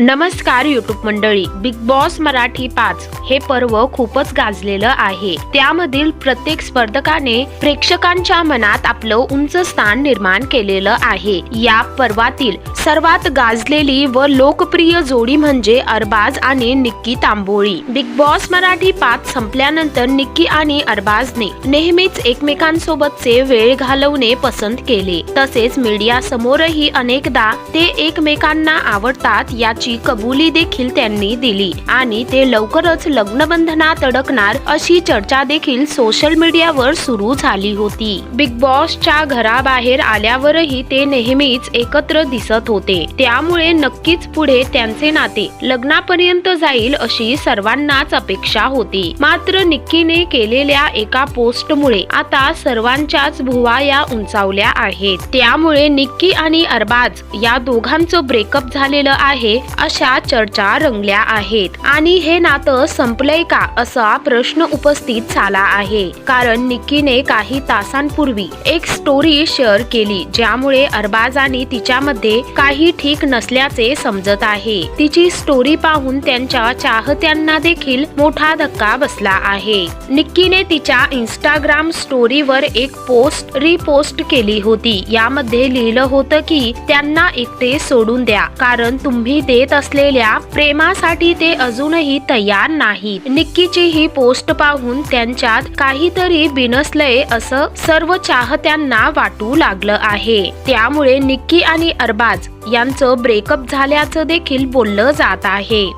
नमस्कार युट्यूब मंडळी big Boss Marathi पाच हे पर्व खूपच गाजलेलं आहे. त्यामधील प्रत्येक स्पर्धकाने प्रेक्षकांच्या मनात आपलं उंच स्थान निर्माण केलेलं आहे. या पर्वातील सर्वात गाजलेली व लोकप्रिय जोडी म्हणजे अरबाज आणि निक्की तांबोळी. बिग बॉस मराठी पाच संपल्यानंतर निक्की आणि अरबाजने नेहमीच एकमेकांसोबतचे वेळ घालवणे पसंत केले. तसेच मीडिया समोरही अनेकदा ते एकमेकांना आवडतात याची कबुली देखील त्यांनी दिली. आणि ते लवकरच लग्नबंधनात अडकणार अशी चर्चा देखील सोशल मीडियावर सुरू झाली होती. बिग बॉसच्या घराबाहेर आल्यावरही ते नेहमीच एकत्र दिसत होते. त्यामुळे नक्कीच पुढे त्यांचे नाते लग्नापर्यंत जाईल अशी सर्वांनाच अपेक्षा होती. मात्र निक्कीने केलेल्या एका पोस्टमुळे आता सर्वांच्याच भुवा या उंचावल्या आहेत. त्यामुळे निक्की आणि अरबाज या दोघांचं ब्रेकअप झालेलं आहे अशा चर्चा रंगल्या आहेत. आणि हे नातं संपलंय का असा प्रश्न उपस्थित झाला आहे. कारण निक्कीने काही तासांपूर्वी एक स्टोरी शेअर केली ज्यामुळे अरबाजाने तिच्यामध्ये काही ठीक नसल्याचे समजत आहे. तिची स्टोरी पाहून त्यांच्या चाहत्यांना देखील मोठा धक्का बसला आहे. निक्कीने तिच्या इंस्टाग्राम स्टोरीवर एक पोस्ट रिपोस्ट केली होती. यामध्ये लिहिलं होतं की त्यांना एकटे सोडून द्या. कारण तुम्ही देत असलेल्या प्रेमासाठी ते अजूनही तयार नाहीत. निक्कीची ही पोस्ट पाहून त्यांच्यात काहीतरी बिनसलंय असं सर्व चाहत्यांना वाटू लागलं आहे. त्यामुळे निक्की आणि अरबाज यांचं ब्रेकअप झाल्याचं देखील बोललं जात आहे.